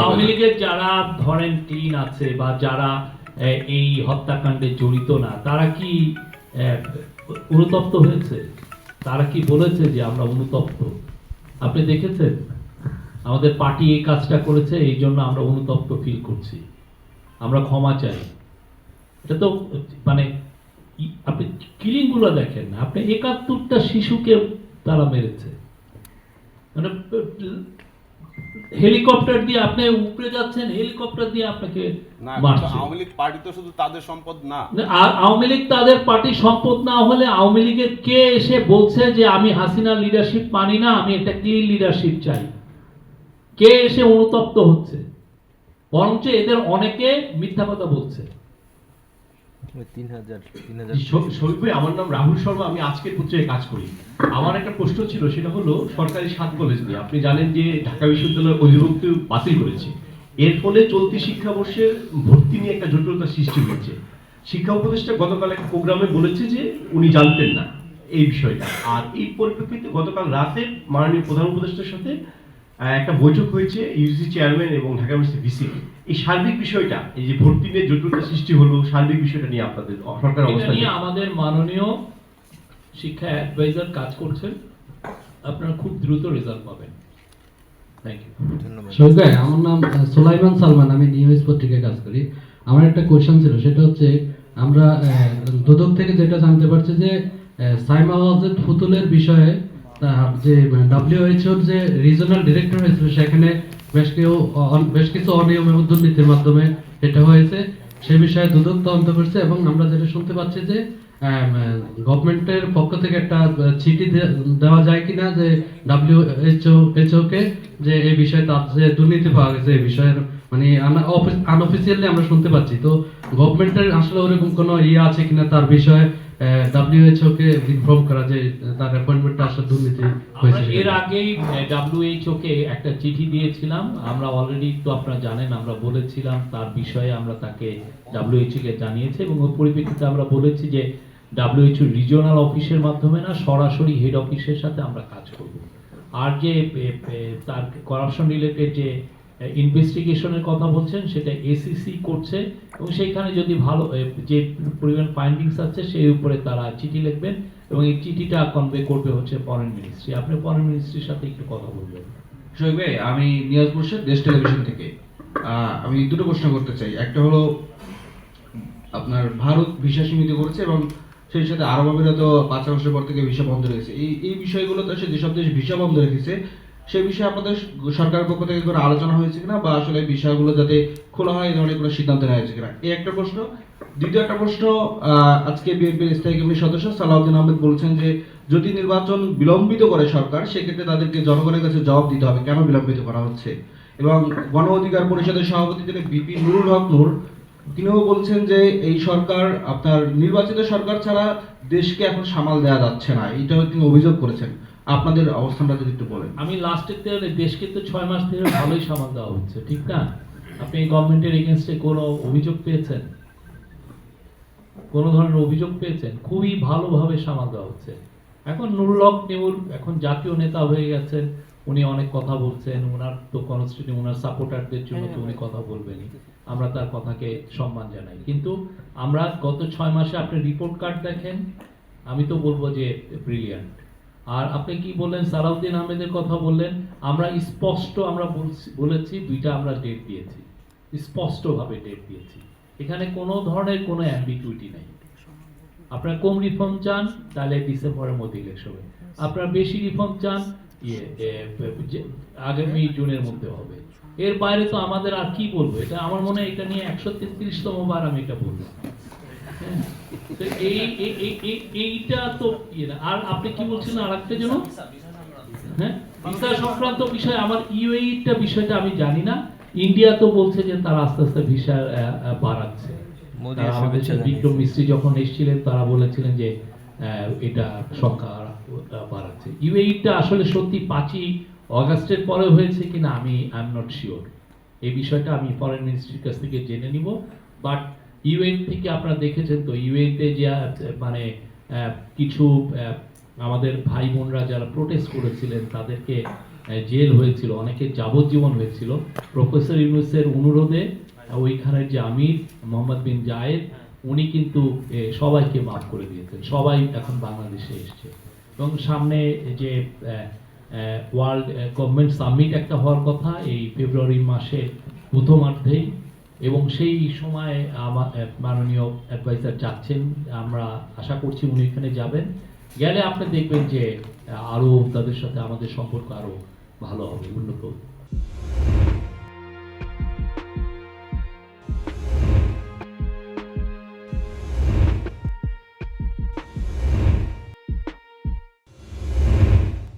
আওয়ামী লীগের যারা ধরেন ক্লিন আছে বা যারা এই হত্যাকাণ্ডে জড়িত না তারা কি অনুতপ্ত হয়েছে? তারা কি বলেছে যে আমরা অনুতপ্ত? আপনি দেখেছেন? আমাদের পার্টি এই কাজটা করেছে এই জন্য আমরা অনুতপ্ত ফিল করছি। আমরা ক্ষমা চাই। এটা তো মানে আপনি কিলিংগুলো দেখেন না আপনি একাত্তরটা শিশুকে তারা মেরেছে। মানে হেলিকপ্টার দিয়ে আপনি উপরে যাচ্ছেন হেলিকপ্টার দিয়ে আপনাকে আওয়ামী লীগ পার্টি তো শুধু তাদের সম্পদ না। আর আওয়ামী লীগ তাদের পার্টি সম্পদ না হলে আওয়ামী লীগের কে এসে বলছে যে আমি হাসিনার লিডারশিপ মানি না আমি একটা ক্লিন লিডারশিপ চাই। কে এসে অনুতপ্ত হচ্ছে? বরঞ্চ এদের অনেকে মিথ্যা কথা বলছে তিন হাজার তিন হাজার শ- আমার নাম রাহুল শর্মা, আমি আজকের পত্রিকায় কাজ করি। আমার একটা প্রশ্ন ছিল, সেটা হলো সরকারি সাত কলেজ নিয়ে। আপনি জানেন যে ঢাকা বিশ্ববিদ্যালয় অধিভুক্তি বাতিল করেছে। এর ফলে চলতি শিক্ষাবর্ষের ভর্তি নিয়ে একটা জটিলতা সৃষ্টি হয়েছে। শিক্ষা উপদেষ্টা গতকাল একটা প্রোগ্রামে বলেছে যে উনি জানতেন না এই বিষয়টা। আর এই পরিপ্রেক্ষিতে গতকাল রাতে মাননীয় প্রধান উপদেষ্টার সাথে একটা বৈঠক হয়েছে ইউজিসি চেয়ারম্যান এবং ঢাকা ইউনিভার্সিটি ভিসি। এই সার্বিক বিষয়টা এই যে ভর্তি নিয়ে জটিলতা সৃষ্টি হলো সার্বিক বিষয়টা নিয়ে আপনাদের সরকার অবস্থা নিয়ে আমাদের মাননীয় শিক্ষা অ্যাডভাইজার কাজ করছেন। আপনারা খুব দ্রুত রেজাল্ট পাবেন। থ্যাংক ইউ ধন্যবাদ। শহীদ ভাই আমার নাম সোলাইমান সালমান আমি নিউজ পত্রিকায় কাজ করি। আমার একটা কোয়েশ্চেন ছিল সেটা হচ্ছে আমরা আহ, দুদক থেকে যেটা জানতে পারছি যে আহ, সাইমা ওয়াজেদ ফুতুলের বিষয়ে যে ডাব্লিউএইচওর যে রিজনাল ডিরেক্টর হয়েছিল, সেখানে বেশ অ- বেশ কিছু অনিয়ম এবং দুর্নীতির মাধ্যমে এটা হয়েছে। সে বিষয়ে দুদক তদন্ত করছে এবং আমরা যেটা শুনতে পাচ্ছি যে গভর্নমেন্টের পক্ষ থেকে একটা চিঠি দেওয়া যায় কিনা যে ডাব্লিউএইচও এইচও কে, যে এই বিষয়ে তার যে দুর্নীতি পাওয়া গেছে এই বিষয়ের মানে আনঅফিসিয়ালি আমরা শুনতে পাচ্ছি। তো গভর্নমেন্টের আসলে ওরকম কোনো ইয়ে আছে কিনা তার বিষয়ে ডাব্লিউএইচও কে ইনফর্ম করা যে তার অ্যাপয়েন্টমেন্টটা আসলে দুর্নীতি হয়েছে এর আগেই ডাব্লিউএইচও কে একটা চিঠি দিয়েছিলাম। আমরা অলরেডি তো আপনারা জানেন আমরা বলেছিলাম তার বিষয়ে আমরা তাকে ডাব্লিউএইচও কে জানিয়েছি এবং ওর পরিপ্রেক্ষিতে আমরা বলেছি যে ডাব্লিউএইচও রিজিওনাল অফিসের মাধ্যমে না সরাসরি হেড অফিসের সাথে আমরা কাজ করব। আর যে তার করাপশন রিলেটেড যে ইনভেস্টিগেশনের কথা বলছেন, সেটা এসিসি করছে, এবং সেইখানে যদি ভালো যে পরিমাণ ফাইন্ডিংস আছে, সেই উপরে তারা চিঠি লিখবেন, এবং এই চিঠিটা কনভে করবে হচ্ছে ফরেন মিনিস্ট্রি আপনি ফরেন মিনিস্ট্রির সাথে একটু কথা বলবেন। শোয়েব ভাই, আমি নিয়াজ মুর্শেদ, দেশ টেলিভিশন থেকে। আমি দুটো প্রশ্ন করতে চাই। একটা হলো, আপনার ভারত ভিসা সীমিত করেছে, এবং সেই সাথে আরব আমিরাত পাঁচ আগস্টের পর থেকে ভিসা বন্ধ রয়েছে। এই এই বিষয়গুলোতে আসলে যেসব দেশ ভিসা বন্ধ রেখেছে সেই বিষয়ে আপনাদের সরকারের পক্ষ থেকে কোনো আলোচনা হয়েছে কিনা বা আসলে বিষয়গুলো যাতে খোলা হয় এই ধরনের কোনো সিদ্ধান্ত নেওয়া হয়েছে কিনা? এই একটা প্রশ্ন। দ্বিতীয় একটা প্রশ্ন আজকে বিএনপির স্থায়ী কমিটির সদস্য সালাউদ্দিন আহমেদ বলছেন যে, যদি নির্বাচন বিলম্বিত করে সরকার, সেক্ষেত্রে তাদেরকে জনগণের কাছে জবাব দিতে হবে, কেন বিলম্বিত করা হচ্ছে? এবং গণ অধিকার পরিষদের সভাপতি যিনি বিপি নুরুল হক নূর, তিনিও বলছেন যে, এই সরকার, আপনার নির্বাচিত সরকার ছাড়া দেশকে এখন সামাল দেওয়া যাচ্ছে না। এইটাও তিনি অভিযোগ করেছেন। আপনাদের অবস্থানটা যদি একটু বলেন। আমি লাস্টের থেকে দেশকে তো ছয় মাস ধরে ভালোই সামাল দেওয়া হচ্ছে, ঠিক না? আপনি গভর্নমেন্টের এগেনস্টে কোনো অভিযোগ পেয়েছেন? কোনো ধরনের অভিযোগ পেয়েছেন? খুবই ভালোভাবে সামাল দেওয়া হচ্ছে। এখন নুরুল হক নেউর এখন জাতীয় নেতা হয়ে গেছেন, উনি অনেক কথা বলছেন ওনার তো কনস্টিটিউশন ওনার সাপোর্টারদের জন্য তো উনি কথা বলবেনই। আমরা তার কথাকে সম্মান জানাই। কিন্তু আমরা গত ছয় মাসে আপনি রিপোর্ট কার্ড দেখেন, আমি তো বলব যে ব্রিলিয়ান্ট আর আপনি কি বললেন? সালাউদ্দিন আহমেদের কথা বললেন। আমরা স্পষ্ট আমরা বলেছি দুইটা আমরা ডেট দিয়েছি। স্পষ্টভাবে ডেট দিয়েছি। এখানে কোনো ধরনের কোনো অ্যাম্বিগুইটি নাই। আপনার কম রিফর্ম চান, তাহলে ডিসেম্বরের মধ্যে ইলেকশন হবে। আপনার বেশি রিফর্ম চান ইয়ে আগামী জুনের মধ্যে হবে। এর বাইরে তো আমাদের আর কি বলব? এটা আমার মনে হয় এটা নিয়ে একশো তেত্রিশতম বার আমি এটা বলব এইটা তো ইয়ে আর আপনি কি বলছেন আর একটা জন্য হ্যাঁ? ভিসা সংক্রান্ত বিষয় আমার ইউএইটা বিষয়টা আমি জানি না। ইন্ডিয়া তো বলছে যে তারা আস্তে আস্তে ভিসা বাড়াচ্ছে। বিক্রম মিস্ত্রি যখন এসেছিলেন তারা বলেছিলেন যে এটা সংখ্যা বাড়াচ্ছে। ইউএইটা আসলে সত্যি পাঁচই অগাস্টের পরে হয়েছে কিনা আমি আই এম নট শিওর এই বিষয়টা আমি ফরেন মিনিস্ট্রির কাছ থেকে জেনে নিব। বাট ইউএই থেকে আপনারা দেখেছেন তো ইউএইতে যে মানে কিছু আমাদের ভাই বোনরা যারা প্রোটেস্ট করেছিলেন, তাদেরকে জেল হয়েছিল অনেকের যাবজ্জীবন হয়েছিল। প্রফেসর ইউনুসের অনুরোধে ওইখানের যে আমির মোহাম্মদ বিন জায়েদ, উনি কিন্তু সবাইকে মাফ করে দিয়েছেন। সবাই এখন বাংলাদেশে এসছে। এবং সামনে যে ওয়ার্ল্ড গভর্নমেন্ট সামিট একটা হওয়ার কথা, এই ফেব্রুয়ারি মাসের প্রথমার্ধেই এবং সেই সময় আমার মাননীয় অ্যাডভাইজার যাচ্ছেন। আমরা আশা করছি উনি এখানে যাবেন। গেলে আপনি দেখবেন যে, আরও আরও তাদের সাথে আমাদের সম্পর্ক আরও ভালো হবে, উন্নত